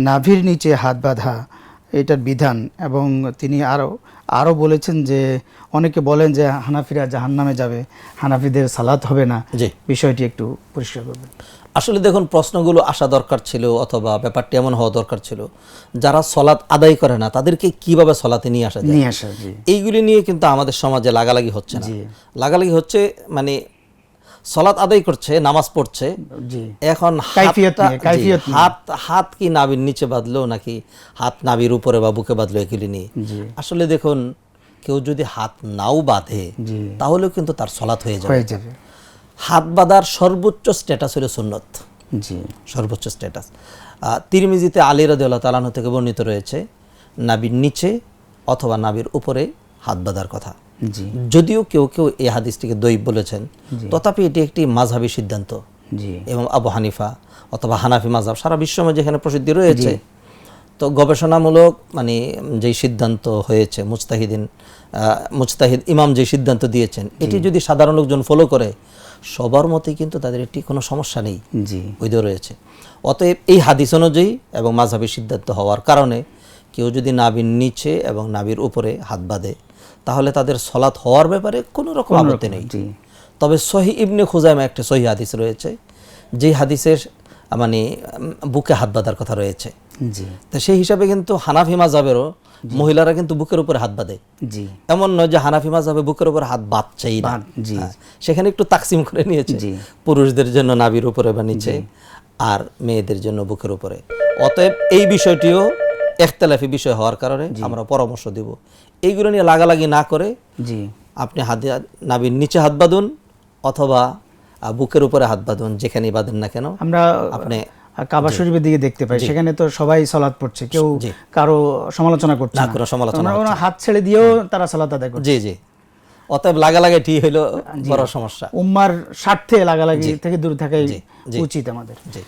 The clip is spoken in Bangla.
নাভির নিচে হাত বাঁধা এটার বিধান। এবং তিনি আরও আরও বলেছেন যে অনেকে বলেন যে হানাফিরা জাহান্নামে যাবে হানাফিদের সালাত হবে না। জি। বিষয়টি একটু পরিষ্কার করবেন। আসলে দেখুন প্রশ্নগুলো আসা দরকার ছিল অথবা ব্যাপারটি এমন হওয়া দরকার ছিল। যারা সলাৎ আদায় করে না তাদেরকে কীভাবে সলাতে নিয়ে আসা যায়? নিয়ে আসা এইগুলি নিয়ে কিন্তু আমাদের সমাজে লাগালাগি হচ্ছে না। লাগালাগি হচ্ছে মানে সলাৎ আদায় করছে নামাজ পড়ছে। এখন হাত হাত কি নাবির নিচে বাঁধলো নাকি হাত নাবির উপরে বা বুকে বাঁধলো এগুলি নিয়ে? আসলে দেখুন কেউ যদি হাত নাও বাঁধে তাহলেও কিন্তু তার সলাৎ হয়ে যাবে। হাত বাঁধার সর্বোচ্চ স্ট্যাটাস হলো সুন্নত। সর্বোচ্চ স্ট্যাটাস তিরমিজিতে আলী রাদিউল্লাহ তালাহ থেকে বর্ণিত রয়েছে নাবির নিচে অথবা নাবির উপরে হাত বাঁধার কথা। যদিও কেউ কেউ এই হাদিসটিকে দৈব বলেছেন তথাপি এটি একটি মাঝহাবি সিদ্ধান্ত। এবং আবু হানিফা অথবা হানাফি মাযহাব সারা বিশ্বময় যেখানে প্রসিদ্ধি রয়েছে তো গবেষণামূলক মানে যেই সিদ্ধান্ত হয়েছে মুস্তাহিদিন মুস্তাহিদ ইমাম যে সিদ্ধান্ত দিয়েছেন এটি যদি সাধারণ লোকজন ফলো করে সবার মতেই কিন্তু তাদের এটি কোনো সমস্যা নেই জি। বৈধ রয়েছে। অতএব এই হাদিস অনুযায়ী এবং মাঝহাবি সিদ্ধান্ত হওয়ার কারণে কেউ যদি নাবির নিচে এবং নাবির উপরে হাত বাঁধে তাহলে তাদের সলাৎ হওয়ার ব্যাপারে কোনো রকম আপত্তি নেই। তবে সহি ইবনে খুজাইমা একটা সহি হাদিস রয়েছে যে হাদিসের মানে বুকে হাত বাঁধার কথা রয়েছে। তো সেই হিসাবে কিন্তু হানাফি মাজাবেরও মহিলারা কিন্তু বুকের উপরে হাত বাঁধে। জি। এমন নয় যে হানাফি মাজাবে বুকের উপর হাত বাঁধছেই না। হ্যাঁ, সেখানে একটু তাকসিম করে নিয়েছে। জি। পুরুষদের জন্য নাবির উপরে বা নিচে আর মেয়েদের জন্য বুকের উপরে। অতএব এই বিষয়টিও একতলাফি বিষয় হওয়ার কারণে আমরা পরামর্শ দিব। এইগুলো নিয়ে লাগালাগি না করে জি। আপনি হাত নাবির নিচে হাত বাঁধুন অথবা বুকের উপরে হাত বাঁধুন যেখানেই বাঁধেন না কেন। আমরা আপনি কাবা শরীফের দিকে দেখতে পাই সেখানে তো সবাই সালাত পড়ছে কেউ কারও সমালোচনা করছে না, সমালোচনা হাত ছেড়ে দিয়েও তারা সালাত আদায় করছে। জি জি। অতএব লাগালাগি ঠিক হইল বড় সমস্যা। উম্মার স্বার্থে লাগালাগি থেকে দূরে থাকাই। উচিত আমাদের। জি।